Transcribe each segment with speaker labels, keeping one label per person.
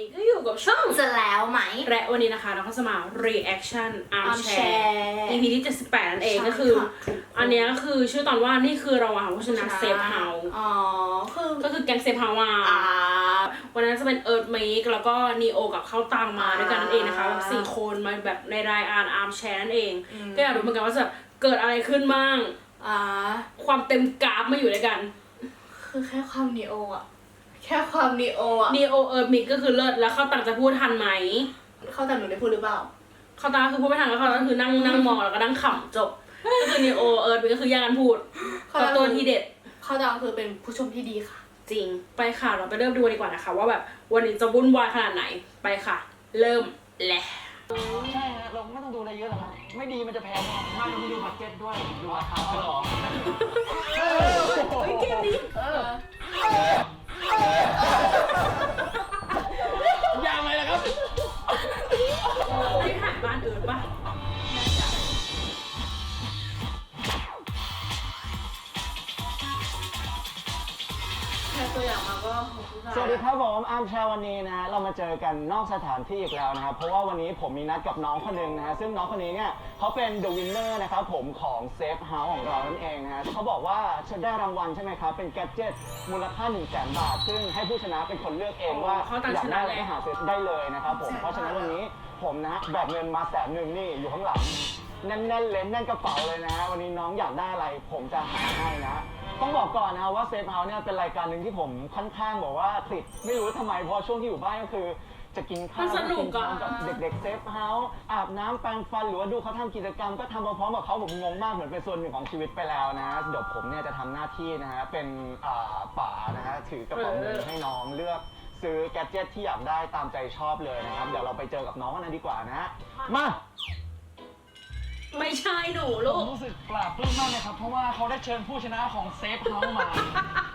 Speaker 1: นี้ก็อยู่กับช่อง
Speaker 2: จะแล้วไหม
Speaker 1: และวันนี้นะคะเราก็จะมา reaction armchair
Speaker 2: Armchair
Speaker 1: EP ที่78นั่นเอง
Speaker 2: ใช่
Speaker 1: ก็คือ
Speaker 2: ค่ะ
Speaker 1: อันเนี้ยก็คือชื่อตอนว่านี่คือเราอะผู้ชนะเซฟเฮา
Speaker 2: อ๋อ คือ
Speaker 1: ก็คือแก๊งเซฟเฮามา
Speaker 2: อ่า
Speaker 1: วันนั้นจะเป็นเอิร์ธเมกแล้วก็นีโอกับเข้าตังมาด้วยกันนั่นเองนะคะ
Speaker 2: อ่า
Speaker 1: แบบสี่คนมาแบบในรายการอาร์มแชร์นั่นเอง
Speaker 2: อืม
Speaker 1: ก็อยากรู้เหมือนกันว่าจะเกิดอะไรขึ้นบ้าง
Speaker 2: อ่า
Speaker 1: ความเต็มกราฟมาอยู่ด้วยกัน
Speaker 2: คือแค่ความนีโออะ แค่ความนีโออะ
Speaker 1: นีโอเอิร์ธเมกก็คือเลิศแล้วเข้าตังจะพูดทันไหม
Speaker 2: เข้าแต่หนูได้พูดหรือเปล่า
Speaker 1: เข้าตังก็คือพูดไม่ทันแล้วเข้าตังก็คือนั่งนั่งมองแล้วก็นั่งขำจบ ก็คือนีโอเอิร์ธเมกก็คือแย่งกันพูด
Speaker 2: เข้า
Speaker 1: ก็
Speaker 2: ตัง
Speaker 1: ตัวที่เด็ด
Speaker 2: เข้าแต่คือเป็นผู้ชมที่ดีค่ะ
Speaker 1: จริง ไปค่ะเราไปเริ่มดูดีกว่านะคะ ว่าแบบวันนี้จะวุ่นวายขนาดไหนไปค่ะ เริ่มแหละ
Speaker 3: ใช่ฮะเราไม่ต้องดูอะไรเยอะหรอกครับไม่ดีมันจะแพงมากไม่ต้องดูบัตเจ็ตด้วย ดูราคาฉลอง
Speaker 1: เฮ้ยเกมนี้
Speaker 3: ยังไงล่ะครับ
Speaker 1: ที่ถ่ายบ้านเอิร์ธปะ
Speaker 2: แค่ตัวอย่างมาก็โหผู้ชาย
Speaker 3: สวัสดีครับผมอาร์มแชร์วันนี้นะฮะเรามาเจอกันนอกสถานที่อีกแล้วนะครับ เพราะว่าวันนี้ผมมีนัดกับน้องคนหนึ่งนะฮะซึ่งน้องคนนี้เนี่ย เขาเป็น The Winner นะครับผมของ Safe House ของเรานั่นเองนะฮะเขาบอกว่าจะได้รางวัลใช่ไหมครับ เป็นแกดเจิตมูลค่า1 0 0 0 0แบาท ซึ่งให้ผู้ชนะเป็นคนเลือกเองว่าอยากได้อะไรก็หาซื้อได้เลยนะครับผม เพราะฉะนั้นวันนี้ผมนะแบกเงินมาแสนหนึ่งนี่อยู่ข้างหลังแน่นๆเลยแน่นกระเป๋าเลยนะฮะวันนี้น้องอยากได้อะไร ผมจะหาให้นะต้องบอกก่อนนะว่าเซฟเฮาส์เนี่ยเป็นรายการหนึ่งที่ผมค่อนข้างบอกว่าติดไม่รู้ทำไมเพราะช่วงที่อยู่บ้านก็คือ จะกินข้าว
Speaker 1: มันสนุก
Speaker 3: กิ
Speaker 1: อะ
Speaker 3: ข้าวกับเด็กๆเซฟเฮาส์อาบน้ำแปรงฟันหรือว่าดูเขาทำกิจกรรม ก็ทำมาพร้อมกับเขาผมงงมากเหมือนเป็นส่วนหนึ่งของชีวิตไปแล้วนะเดี๋ยวผมเนี่ยจะทำหน้าที่นะฮะเป็นอ่าป่านะฮะถือกระเป๋าเงินให้น้องเลือก ซื้อแกดเจิตที่อยากได้ตามใจชอบเลยนะครับ เดี๋ยวเราไปเจอกับน้องกันนะดีกว่านะฮะมา
Speaker 1: ไม่ใช่หนู
Speaker 3: ผ
Speaker 1: ลู
Speaker 3: ม
Speaker 1: ก
Speaker 3: รู้สึกปลาบปลื้มมากเลยครับ เพราะว่าเขาได้เชิญผู้ชนะของเซฟเฮาส์มา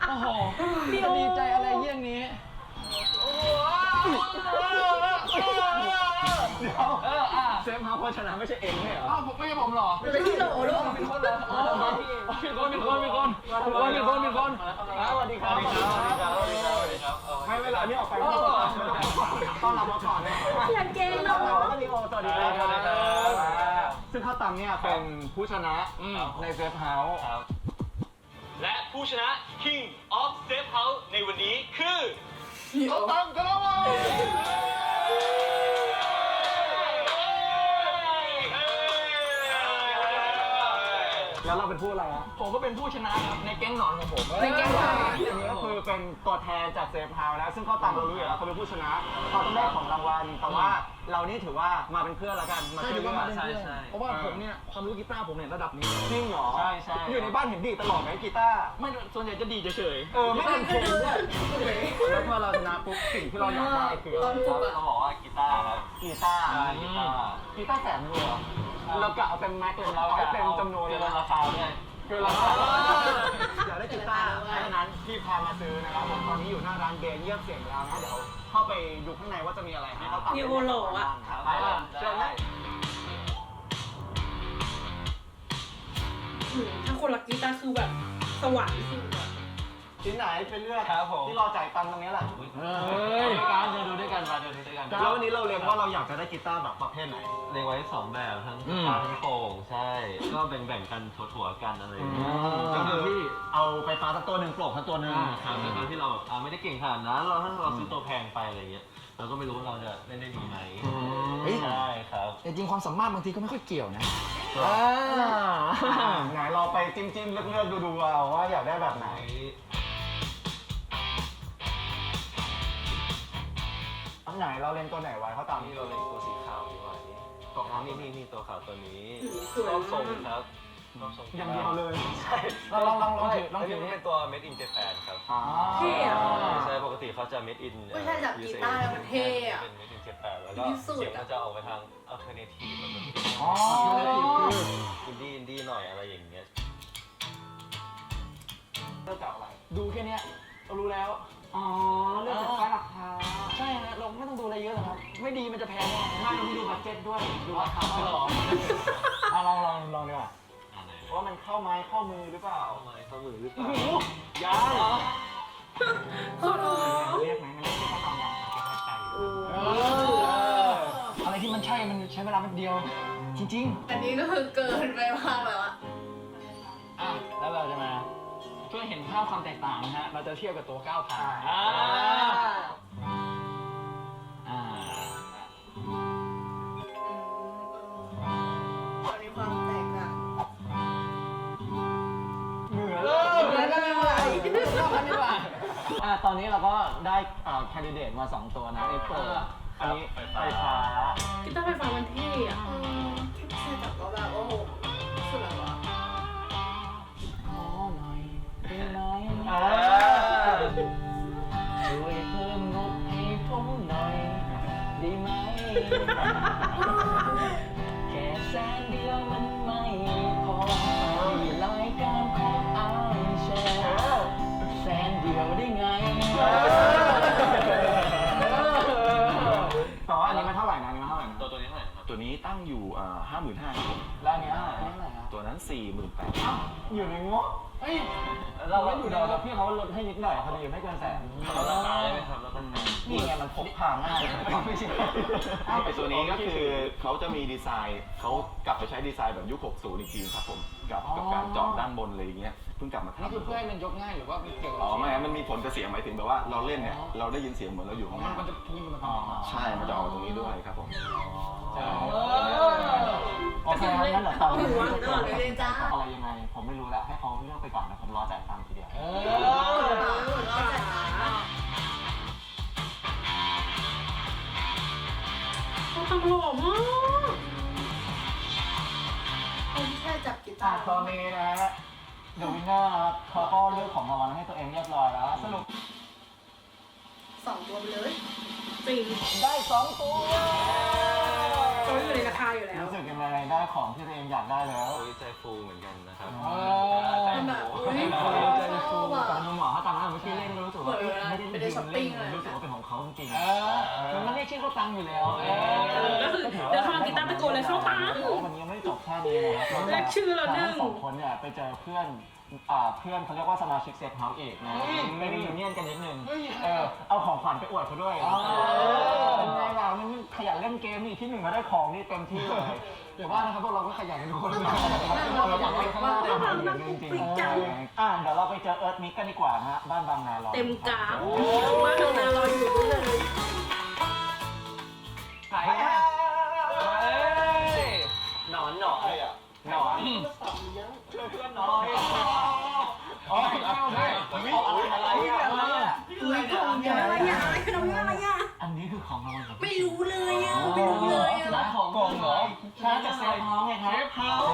Speaker 3: โอ้โหจะดีใจอะไรเยี่ยงนี้ เซฟเฮาส์ผู้ชนะไม่ใช่เองไม่เหรอ
Speaker 4: อ้าวผมไม่ใช่ผมเหรอ
Speaker 1: เป็นพี่โหลลูก
Speaker 4: เป็นคนเหรออ๋อมีคนมีคนมีคนมีคนมีคนมีคน
Speaker 3: สวัสดีครับ
Speaker 4: สวัสดีครับสวัสดีครับสวัสดีครับ
Speaker 3: ไม่เวลานี้ออกไปไม่ต้องต้อนรับมาก่อนเลย
Speaker 1: อย่าเกรงเรา
Speaker 3: อนรับมาริโอสวัสดีครับ
Speaker 4: สวัสดีครับ
Speaker 3: ซึ่งข้าวตังเนี่ยเป็นผู้ชนะในเซฟเฮาส์
Speaker 4: และผู้ชนะ King of Safe House ในวันนี้คือ เขาตั้งกันแล้วเว้ย
Speaker 3: แล้วเราเป็นผู้อะไรฮะ
Speaker 4: ผมก็เป็นผู้ชนะครับในแก๊งหนอนของผม
Speaker 3: ในแก๊งเราอันนี้ก็คือเป็นตัวแทนจากเซฟเฮาส์นะ ซึ่งข้าวตังเรารู้อยู่แล้วเขาเป็นผู้ชนะเขาต้องได้ของรางวัล แต่ว่า เรานี่ถือว่ามาเป็นเพื่อนแล้วกันมา
Speaker 4: ใช่
Speaker 3: ช่วย
Speaker 4: ถือ
Speaker 3: เลื
Speaker 4: ว่า
Speaker 3: อก
Speaker 4: มาเป็นเพื่อนเพราะว่าผมเนี่ยความรู้กีตาร์ผมเนี่ยระดับนี้เลย
Speaker 3: จริงเหรอ
Speaker 4: ใช่ใช่
Speaker 3: อยู่ในบ้านเห็นดีดตลอดไหมกีตาร์
Speaker 4: ไม่ส่วนใหญ่จะดีเฉย
Speaker 3: เออไม่เป็นเพลงด้วยแล้วพอเราชนะปุ๊บสิ่งที่เราอยากได้คือ
Speaker 2: ตอนฟุกอะ
Speaker 4: เราบอกว่ากีตาร์ครับ
Speaker 3: กีตาร์
Speaker 4: ใช่กีตาร์
Speaker 3: กีตาร์แสนเลยเหรอเรากะเอาเต็มแม็กซ์เลยเราเอาให้เต็มจำนวนเลย
Speaker 4: เกิ
Speaker 3: นะ
Speaker 4: ราคาด้วย
Speaker 3: คือราคาอยากได้กีตาร์เพราะฉะนั้นพี่พามาซื้อนะครับผมตอนนี้อยู่หน้าร้านเบนเยี่ยมเสียงแล้วนะเดี๋ยว เข้าไปดูข้างในว่าจะมีอะไรให้เขาตัด
Speaker 1: พี่โอโหลอะ
Speaker 3: ไปเลยเชิญนะ
Speaker 1: อืมถ้าคนรักกีตาร์คือแบบสวรรค์
Speaker 3: ชิ้นไหนเป็นเลือก
Speaker 4: ครับผม
Speaker 3: ที่เราจ่ายตังค์ตรงนี้แหละ
Speaker 4: เฮ้ยการเดินดูด้วยกันมาเดินดูด้วยกัน
Speaker 3: แล้ววันนี้เราเรียนว่าเราอยากจะได้กีตาร์แบบประเภทไหน
Speaker 5: เรียงไว้สองแบบทั้ง
Speaker 4: อืม
Speaker 5: ปลาทั้งโป่งใช่ ก็แบ่งๆกันถั่วๆกันอะไรอย่างเงี้ย
Speaker 3: ก็
Speaker 5: ก็
Speaker 3: คื
Speaker 5: คืออ
Speaker 3: ที่
Speaker 5: ที่
Speaker 3: เอาไฟฟ้าสักตัวหนึ่งโปร่งสักตัวหนึ่ง
Speaker 5: ถามในการที่เราแบบอ่าไม่ได้เก่งขนาดนั้นเราถ้าเราซื้อตัวแพงไปอะไรเงี้ยเราก็ไม่รู้ว่าเราจะเล่นได้ดีไหม
Speaker 4: เฮ้ย
Speaker 5: ใช่ครับ
Speaker 4: แต่จริงความสามารถบางทีก็ไม่ค่อยเกี่ยวนะ
Speaker 3: ไหนเราไปจิ้มจิ้มๆเลือกๆดูดูๆเอาว่าอยากได้แบบไหน ไหนเราเล่นตัวไหนไว้เขาตาม
Speaker 5: นี่
Speaker 3: ที่
Speaker 5: เรา
Speaker 3: เรา
Speaker 5: เล่
Speaker 3: เล่
Speaker 5: น
Speaker 3: น
Speaker 5: ตัวสีขาวดีกว่านี่ตัวอ๋อนี่นี่นี่ตัวขาวตัวนี้
Speaker 1: สวย
Speaker 5: ชอบทรง
Speaker 1: มาก
Speaker 5: ครับชอบทรง
Speaker 3: อย่างเดียวเลย
Speaker 5: ใช่
Speaker 3: ลองลองลองถือลอง
Speaker 5: น
Speaker 3: ถื
Speaker 5: นี้
Speaker 3: อ
Speaker 5: มันเป็นตัว made in Japan ครับ
Speaker 3: อ๋อ
Speaker 1: เท่อะ
Speaker 5: ใช่ปกติเขาจะ made in
Speaker 2: ไม่ใช่จากกีตาร์แล้วมันเท่อะ
Speaker 5: เป็น made in Japan แล้วก็
Speaker 2: ที่สุดอะ
Speaker 5: เสียงมันจะออกไปทาง alternative แบบ
Speaker 3: อ๋อ
Speaker 5: อินดี้อินดี้หน่อยอะไรอย่างเงี้ย
Speaker 3: เลือกจากอะไร
Speaker 4: ดูแค่เนี้ยเรารู้แล้ว
Speaker 3: อ๋อเรื่องจากป้ายราคา
Speaker 4: ใช่ฮะเราไม่ต้องดูอะไรเยอะหรอกครับไม่ดีมันจะแพง
Speaker 3: ไม่เรามีดูบัตเจ็ตด้วย
Speaker 4: ดูราคาเหร
Speaker 3: อลองลองลองดีกว่าว่ามันเข้าไม้เข้ามือหรือเปล่า
Speaker 5: เข้าไม้เข้ามือหรือเปล่า
Speaker 3: ยังเรียกไหมมันเรียกว่าามยาอะไรที่มันใช่
Speaker 1: มันใช้เว
Speaker 3: ลาแป๊บเดียว จริง
Speaker 2: อันนี้ก็คือเกินไปมากแล้ว
Speaker 3: ภาพความแตกต่างนะฮะ เราจะเทียบกับตัว9,000อ่าอ่า
Speaker 2: มีความแตกต่าง
Speaker 3: เหมือนเลยเหมือนกันเลยชอบกันดีกว่าอะตอนนี้เราก็ได้แคนดิเดตมา 2 ตัวนะไอ้เปิดอันนี้ไฟฟ้า
Speaker 2: แค่
Speaker 3: แสนเดียวมันไม่พอมีรายการของอายแชร์แสนเดียวได้ไงต่ออันนี้มันเท่าไหร่นะอันนี้มันเท่าไหร่นะ
Speaker 5: ตัวตัวนี้เท่าไหร่ครับ
Speaker 6: ตัวนี้ตั้งอยู่ห้าหมื่นห้าครับผม
Speaker 3: แล้วอันนี้เท่าไหร่อันนี้เท่าไหร่ครับ
Speaker 6: ตัวนั้นสี่หมื่นแปด
Speaker 3: อยู่ในงบเฮ้ย เราไม่อยู่ในงบพี่เขาลดให้นิดหน่อยพอดีไม่เกินแสน
Speaker 5: เราราคาได้ไหมครับแล้วก็
Speaker 3: นี่ไงมันพกพาง่ายไม่ใช่
Speaker 6: ไอตัวนี้ก็คือเขาจะมีดีไซน์เขากลับไปใช้ดีไซน์แบบยุค 60 อีกทีครับผมกับกับการเจาะด้านบนเลยอย่างเงี้ยเพิ่งกลับมา
Speaker 3: นี่คือ
Speaker 6: ทำ
Speaker 3: เพื่อให้มันยกง่ายหรือว่ามันเกี่ยวกับ
Speaker 6: อ๋อไม่มันมีผลกับเสียงหมายถึงแบบว่าเราเล่นเนี่ยเราได้ยินเสียงเหมือนเราอยู่ข้างห
Speaker 3: มัน
Speaker 6: น้า
Speaker 3: มันจะพูดมันอ๋อ
Speaker 6: ใช่มันจะออกมาตรงนี้ด้วยครับผม
Speaker 3: ใช่โอเคงั้นเดี๋ยวตอนนี้
Speaker 2: ตลอดเลยจ้า
Speaker 3: อะไรยังไงผมไม่รู้แล้วให้เขาเลือกไปก่อนนะผมรอจ่ายตังค์ ที
Speaker 1: เขาทำหล่อมาก
Speaker 2: คนแค่จับกี
Speaker 3: อะ
Speaker 2: ตาร์
Speaker 3: ตอนนี้นะฮะเดอะวินเนอร์นะครับเขาก็เลือกของรางวัลให้ตัวเองเรียบร้อยแล้วสรุป
Speaker 2: สองตัวไปเลย
Speaker 1: จริง
Speaker 3: ได้สองตัว
Speaker 1: เขาอยู่ในราคาอยู่แล้ว
Speaker 3: รู้สึกยังไงได้ของที่ตัวเองอยากได้แล้ว
Speaker 5: โอ้ยใจฟูเหมือนกันนะครับ
Speaker 3: เออ
Speaker 5: ใจ
Speaker 2: มันแบบ
Speaker 5: ฟู
Speaker 2: อุ้ย
Speaker 3: ใจฟู
Speaker 2: ชอบอะ
Speaker 3: แต่มุมหมอเขาตามหน้าเมื่อกี้เล่นรู้สึกว่า
Speaker 2: เหมือนเวลา
Speaker 3: ไม่ได้
Speaker 2: ไปเดินช้อปปิ้งอะไร
Speaker 3: รู้สึกว่าเป็นของเขาจริงๆมันเรียกชื่อเขาตังอยู่แล้ว
Speaker 1: ก็คือเดินเข้ามากีตาร์ตะโกนเลยเข้าตัง
Speaker 3: วันนี้ยังไม่จบแค่นี้นะครับ
Speaker 1: เรียกชื่อเราหนึ่ง
Speaker 3: ทั้งสองคนเนี่ยไปเจอเพื่อน อ่าเพื่อนเขาเรียกว่าสมาชิกเซฟเฮาส์อีกนะไม่ได้ยูเนียนกันนิดนึงเออเอาของขวัญไปอวดเขาด้วยเป็นไงล่ะมันขยันเล่นเกมนี่ที่หนึ่งมาได้ของนี่เต็มที่เลย เดี๋ยวว่านะครับพวกเราก็ขยันกันทุกคนเลยเราอยากเล่นข้างหน้าอย่างจริงๆอ่าเดี๋ยวเราไปเจอเอิร์ธมิกกันดีกว่านะฮะบ้านบางนารอ
Speaker 1: เต็มกราฟว่าทำงานรออยู่เลย
Speaker 3: อ
Speaker 2: ง
Speaker 3: กล่องเหรอใช่จากเซฟเฮาส์ไงครับเซฟเฮาส์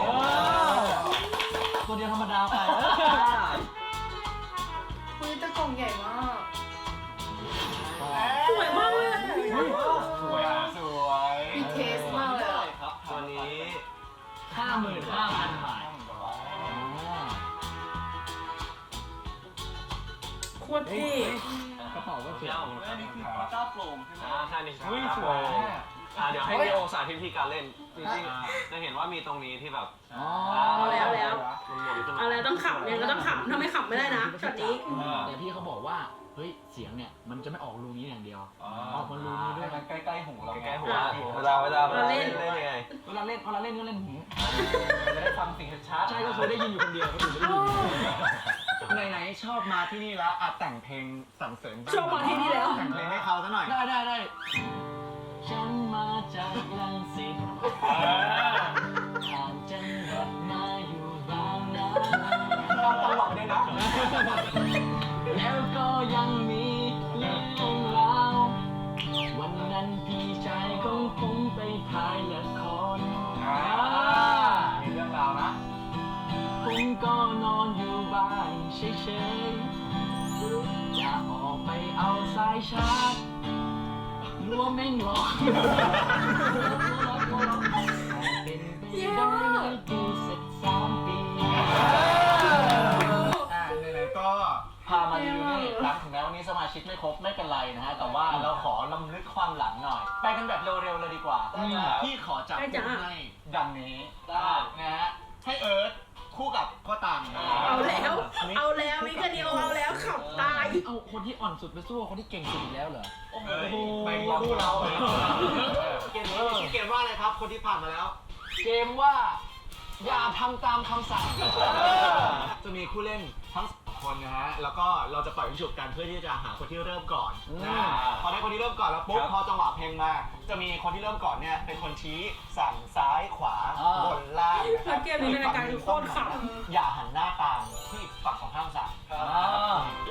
Speaker 3: ตัวเดียวธรรมดาไป
Speaker 2: อุ้ยแต่กล่องใหญ่มาก
Speaker 1: สวยมากเลยอะ
Speaker 3: สวยสวย
Speaker 2: มีเทสมากเลยอะ
Speaker 5: ตัวนี้
Speaker 3: ห้าหมื่นห้าพันบาท
Speaker 1: โคตรเท่
Speaker 3: กระเป๋าก็สวย
Speaker 5: เจ้าอันนี้คือพระเจ้าโปร่งใช่ไหมอ่าใช่นี่
Speaker 3: เฮ้ยสวย
Speaker 5: อ่าเดี๋ยวให้พี่โอสาธิตวิธีการเล่นจริงๆจะเห็นว่ามีตรงนี้ที่แบบ
Speaker 3: อ๋อ
Speaker 1: เอาแล้วแล้ว
Speaker 5: มันหมุนขึ้นมา
Speaker 1: เอาแล้วต้องขำยังก็ต้องขำถ้าไม่ขำไม่ได้นะช็อตนี้
Speaker 7: แต่พี่เขาบอกว่า เฮ้ย เสียงเนี่ย มันจะไม่ออกรูนี้อย่างเดียว ออกมารูนี้ด้วย
Speaker 3: ใกล้ๆหูเรา
Speaker 5: ใกล้ๆหัวเวลาเวลาเวลาเล่นเล่นยังไง
Speaker 7: เวลาเล่นเวลาเล่นก็เล่นหู
Speaker 3: จะได้ฟังเสิ่งชัด
Speaker 7: ใช่ก็คือได้ยินอยู่คนเดียวก็ถือได้ยิน
Speaker 3: ไหนๆชอบมาที่นี่แล้วอะแต่งเพลงสรรเสริญ
Speaker 1: ชอบมาที่นี่แล้ว
Speaker 3: แต่งเพลงให้เขาซะหน่อย
Speaker 7: ได้ได้ได้ ฉันมาจากรังสิตผ่านจังหวัดมาอยู่บางนา
Speaker 3: ตลอดเลยนะ
Speaker 7: แล้วก็ยังมีเรื่องราววันนั้นพี่ชายของผมไปถ่ายละคร
Speaker 3: มีเรื่องราวนะ
Speaker 7: ผมก็นอนอยู่บ้านเฉยๆจะออกไปเอาสายชาร์จ รัวแม่งหลอกเป็นไปได้เลยดูเสร็จสามปี
Speaker 3: อ่าไหนๆก็พามาดูนี่ครับถึงแม้วันนี้สมาชิกไม่ครบไม่เป็นไรนะฮะ แต่ว่าเราขอลำลึกความหลังหน่อย ไปกันแบบเร็วๆเลยดีกว่า พี่ขอจับ
Speaker 1: ได้จ้ะ
Speaker 3: คู่ให้ดังนี้นะฮะให้เอิร์ธ คู่กับพ่อตัง
Speaker 1: เอาแล้ว เอาแล้วมิกาเดียวเอาแล้วขับตาย
Speaker 8: เอาคนที่อ่อนสุดไปสู้กับคนที่เก่งสุดอีกแล้วเหรอ
Speaker 3: โอ้โหไปคู่เราเกมนี้ชื่อเกมว่าอะไรครับ คนที่ผ่านมาแล้ว
Speaker 8: เกมว่า อย่าทำตามคำสั่ง
Speaker 3: จะมีคู่เล่นทั้งสอง คนนะฮะ แล้วก็เราจะปล่อยวิชุบกันเพื่อที่จะหาคนที่เริ่มก่อนนะพอได้คนที่เริ่มก่อนแล้วปุ๊บพอจังหวะเพลงมา จะมีคนที่เริ่มก่อนเนี่ยเป็นคนชี้สั่งซ้ายขวา
Speaker 8: อ่า
Speaker 3: บนล่างนะค
Speaker 4: แล้
Speaker 3: รั
Speaker 4: วเกมนี้ในรายการคือโคตรขำ
Speaker 3: อย่าหันหน้าตามที่ฝั่งของข้างสั่งแข่งสา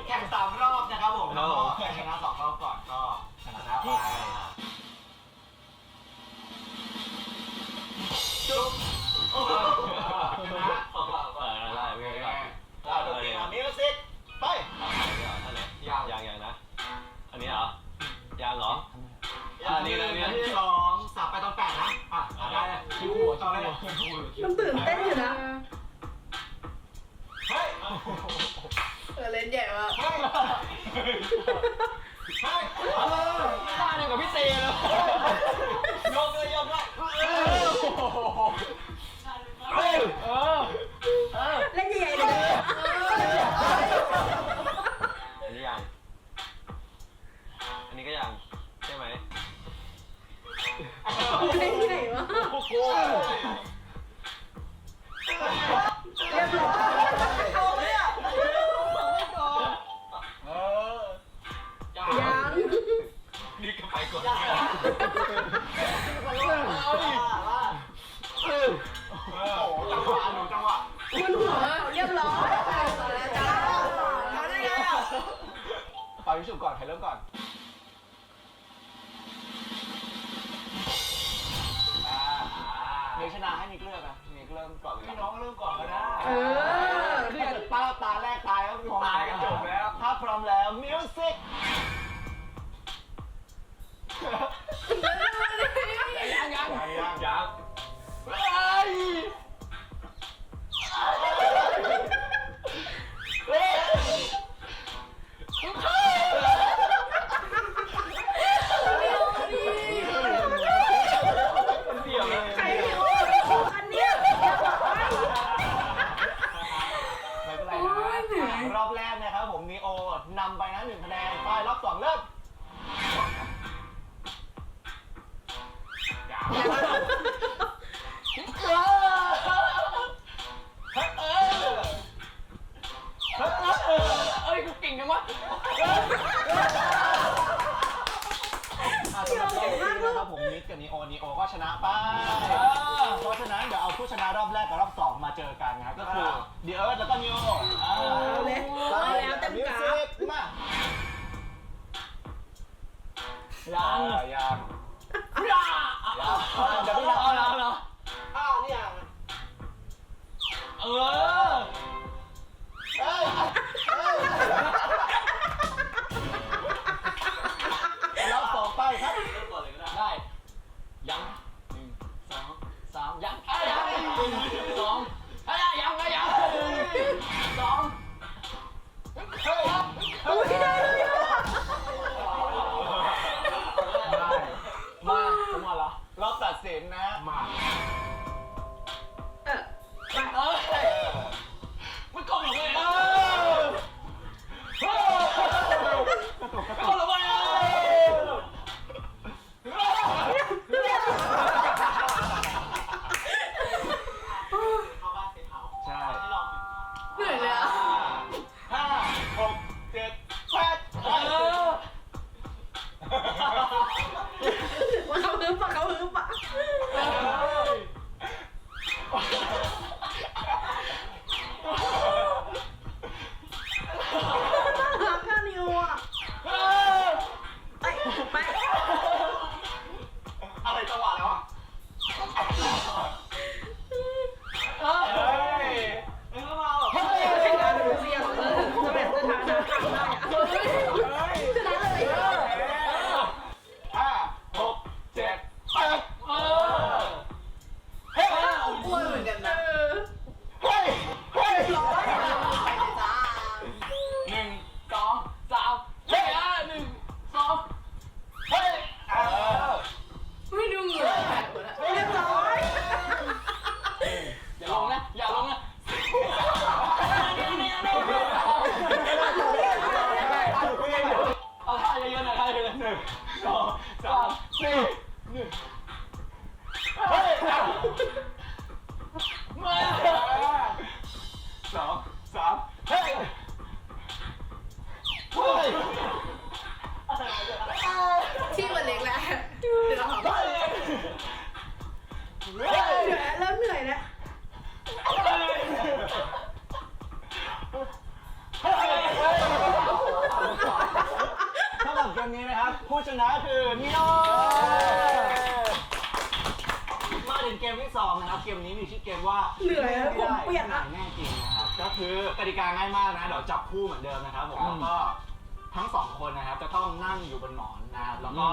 Speaker 5: ยาง
Speaker 9: ใช่
Speaker 5: ไหม
Speaker 4: เล่นใหญ่มากเรีย
Speaker 3: พี่น้องเริ่มก่อนก็ได้
Speaker 4: เออ
Speaker 5: เอ
Speaker 4: อ
Speaker 3: Yeah. ก
Speaker 4: ติกา
Speaker 8: ง่า
Speaker 3: ย
Speaker 8: มา
Speaker 1: ก
Speaker 3: นะเดี๋ยวจับคู่เหมือนเดิมนะครับผมแล้วก็ทั้งสองคนนะครับจะต้องนั่งอยู่บนหมอนนะครับแล้วก็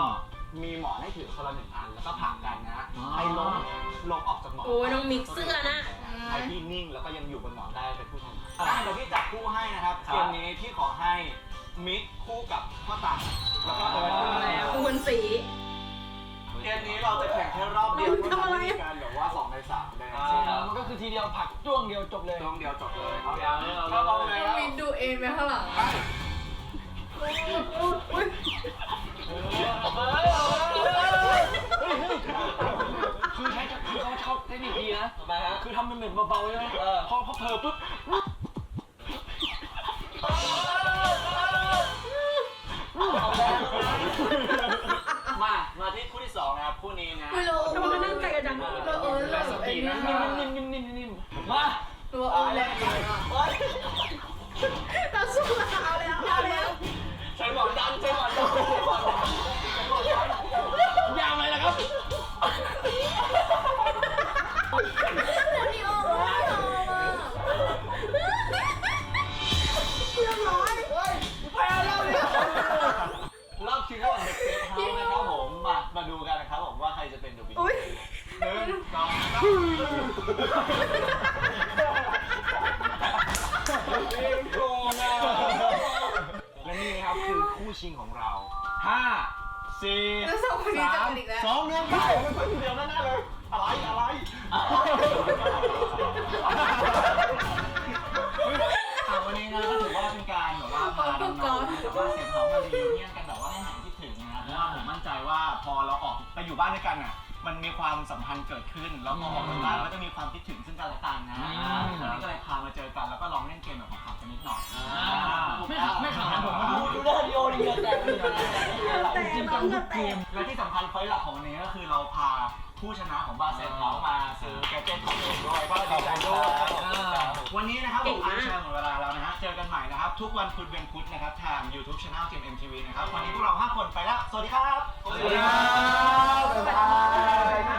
Speaker 3: มีหมอนให้ถือคนละหนึ่งอันแล้วก็ผลักกันนะใครล้มลงออกจากหมอน
Speaker 1: โอ้ยน้องมิกเสื้อนะ
Speaker 3: ใครที่นิ่งแล้วก็ยังอยู่บนหมอนได้เป็นผู้ชนะอะเดี๋ยวพี่จับคู่ให้นะครับเกมนี้พี่ขอให้มิกคู่กับพ่อตังแล้วก็เอิร์ธคู่กับ
Speaker 1: แล้วคุณสี
Speaker 3: เกมนี้เราจะแข่งแค่รอบเดียว
Speaker 1: ทำอะไร
Speaker 3: ม่มีการแบบว่าสองในสามเลย
Speaker 7: มัน ก็คือทีเดียวผักจ้วงเดียวจบเลย
Speaker 3: รอบเดียวจบเลยเอา
Speaker 5: เอาเลยเอาเลย
Speaker 3: ถ้าพร้อมแล้ว
Speaker 2: วินดูเองไหมข้างหลัง
Speaker 7: คือใช้คือเขาชอบเทคนิคดีนะ
Speaker 5: ทำไมฮะ
Speaker 7: คือทำเป็นเหมือนเบาๆใช่ไหม
Speaker 5: เออ
Speaker 7: พอพอเผลอปุ๊บ
Speaker 3: โกงอะและนี่นะครับคือคู่ชิงของเราห้าสี่
Speaker 2: แล้วสองคนนี้จะ
Speaker 3: สาม
Speaker 2: กันอีกแล้ว
Speaker 3: สองหนึ่งไปมันเป็นเดียวแน่ๆเลย อะไรอะไรอะวันนี้นะก็ถือว่าเป็นการแบบว่าพาน้องๆแต่ว่าเสียงเขามารีวิวเนี่ยกันแบบว่าให้หายคิดถึงนะครับเพราะว่าผมมั่นใจว่าพอเราออกไปอยู่บ้านด้วยกันอะ มันมีความสัมพันธ์เกิดขึ้น แล้วพอออกจากบ้านเราก็จะมีความคิดถึงซึ่งกันและกันนะวันนี้ก็เลยพามาเจอกันแล้วก็ลองเล่นเกมแบบของขับกันนิดหน่อย
Speaker 7: ไม่ขับไม่ขับผมดูดูได้ดีโอดีแต่จริงจังทุกเกม
Speaker 3: และที่สำคัญพอยต์หลักของวันนี้ก็คือเราพา ผู้ชนะของบาเซนเขามาซื้อแกดเจ็ตของเองด้วยก็ดีใจด้วยวันนี้นะครับผมอาร์ตแชร์หมดเวลาแล้วนะฮะเจอกันใหม่นะครับ ทุกวันพุธเวนพุธนะครับ ทาง YouTube Channel GMMTV นะครับ วันนี้พวกเรา 5 คนไปแล้ว สวัสดีครับ
Speaker 7: สวัสดีครับบ๊ายบาย
Speaker 2: อันนี้ค่ะ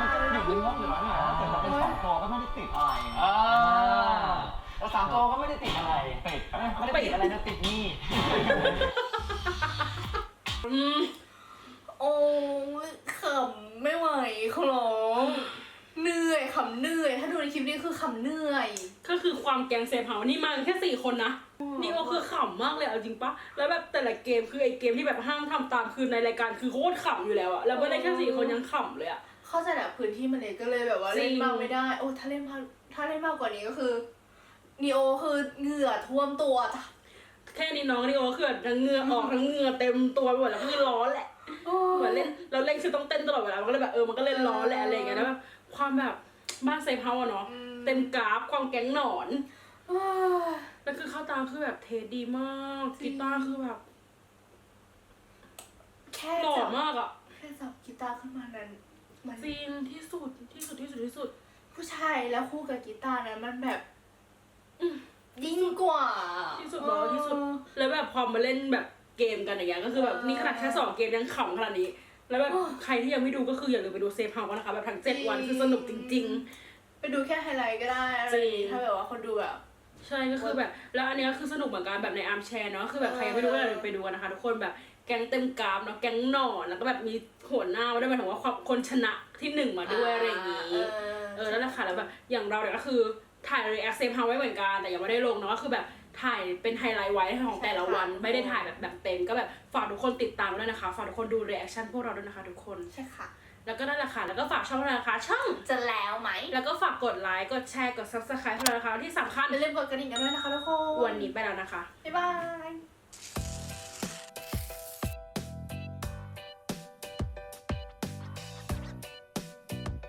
Speaker 3: มันจะอยู่ในงบหรือไม่เนี่ยถ้าเกิดเราเป็นสองตัวก็ไม่ได้ติดอะไร
Speaker 7: อ่า
Speaker 3: แล้วสามตัวก็ไม่ได้ติดอะไรติดไม่ได้ติดอะไรนะติดหนี้
Speaker 1: อืม
Speaker 2: โอ้ยขำไม่ไหวเขาร้องเหนื่อยขำเหนื่อย ถ้าดูใน คลิปนี้คือขำเหนื่อย
Speaker 1: ก็คือความแกงเซฟเฮานี่มากันแค่สี่คนนะนี่ก็คือขำมากเลยเอาจริงปะแล้วแบบแต่ละเกมคือไอเกมที่แบบห้ามทำตามคือในรายการคือโคตรขำอยู่แล้วอะแล้วไม่ได้แค่สี่คนยังขำเลยอะ
Speaker 2: เข้าใจแหละพื้นที่มันเล็กก็เลยแบบว่า
Speaker 1: จริ
Speaker 2: เล่
Speaker 1: ง
Speaker 2: นมากไม่ได้ โอ้ถ้าเล่นมากถ้าเล่นมากกว่านี้ก็คือนีโอคือเหงื่อท่วมตัวจ้ะ
Speaker 1: แค่นี้น้องนี่ก็คือทั้งเหงื่อออกทั้งเหงื่อเต็มตัวไปหมดแล้วคือร้อนแหละเหมือนเล่นเราเล่นคือต้องเต้นตลอดเวลามันก็เลยแบบเออมันก็เล่นร้อนแหละอะไรอย่างเงี้ยแล้วแบบความแบบ บ้านเซฟเฮาส์อะเนาะเต็มกราฟความแก๊งหนอน
Speaker 2: เอ้ย
Speaker 1: แล้วคือเข้าตามคือแบบเทสดีมาก
Speaker 2: จริง
Speaker 1: กีตาร์คือแบบ
Speaker 2: แค่
Speaker 1: หล่อ
Speaker 2: จับ
Speaker 1: มากอะ
Speaker 2: แค่จับกีตาร์ขึ้นมานั้นมัน
Speaker 1: จริงที่สุดที่สุดที่สุดที่สุด
Speaker 2: ผู้ชายแล้วคู่กับกีตาร์นั้นมันแบบ
Speaker 1: อืม
Speaker 2: ยิ่งกว่า
Speaker 1: ที่สุดแล้วที่สุดแล้วแบบพอมาเล่นแบบเกมกันอย่างเงี้ยก็คือแบบนี่ขนาดแค่สองเกมยังขำขนาดนี้ แล้วแบบใครที่ยังไม่ดูก็คืออย่าลืมไปดูเซฟเฮาส์กันนะคะแบบทั้งเจ็ดวันคือสนุกจริงๆ
Speaker 2: ไปดูแค่ไฮไลท์ก็ได้อะไรอย่างงี้ถ้าแบบว่าคนดูแบบ
Speaker 1: ใช่ก็คือแบบแล้วอันเนี้ยคือสนุกเหมือนกันแบบในอาร์มแชร์เนาะคือแบบใครยังไม่รู้ก็อย่าลืมไปดูกันนะคะ ทุกคนแบบแก๊งเต็มกราฟเนาะแก๊งหนอนแล้วก็แบบมีหัวหน้ามาด้วยหมายถึงว่าความคนชนะที่หนึ่งมาด้วยอะไรอย่างงี้
Speaker 2: เออ
Speaker 1: เออแล้วแหละค่ะแล้วแบบอย่างเราเนี่ยก็คือถ่าย react save house ไว้เหมือนกันแต่ยังไม่ได้ลงเนาะก็คือแบบ ถ่ายเป็นไฮไลท์ไว้ของแต่ละวัน ไม่ได้ถ่ายแบบแบบเต็ม ก็แบบฝากทุกคนติดตามด้วยนะคะฝากทุกคนดู reaction พวกเราด้วยนะคะทุกคน
Speaker 2: ใช่ค่ะ
Speaker 1: แล้วก็นั่นแหละค่ะ แล้วก็ฝากช่องเรานะคะ ช่อง
Speaker 2: จะแล้วไหม
Speaker 1: แล้วก็ฝากกดไลค์ กดแชร์ กด subscribe พวกเรานะคะ ที่สำคัญ
Speaker 2: อย่าลืมกดกระดิ่งกันด้วยนะคะทุกคน
Speaker 1: วันนี้ไปแล้วนะคะ
Speaker 2: บ๊ายบาย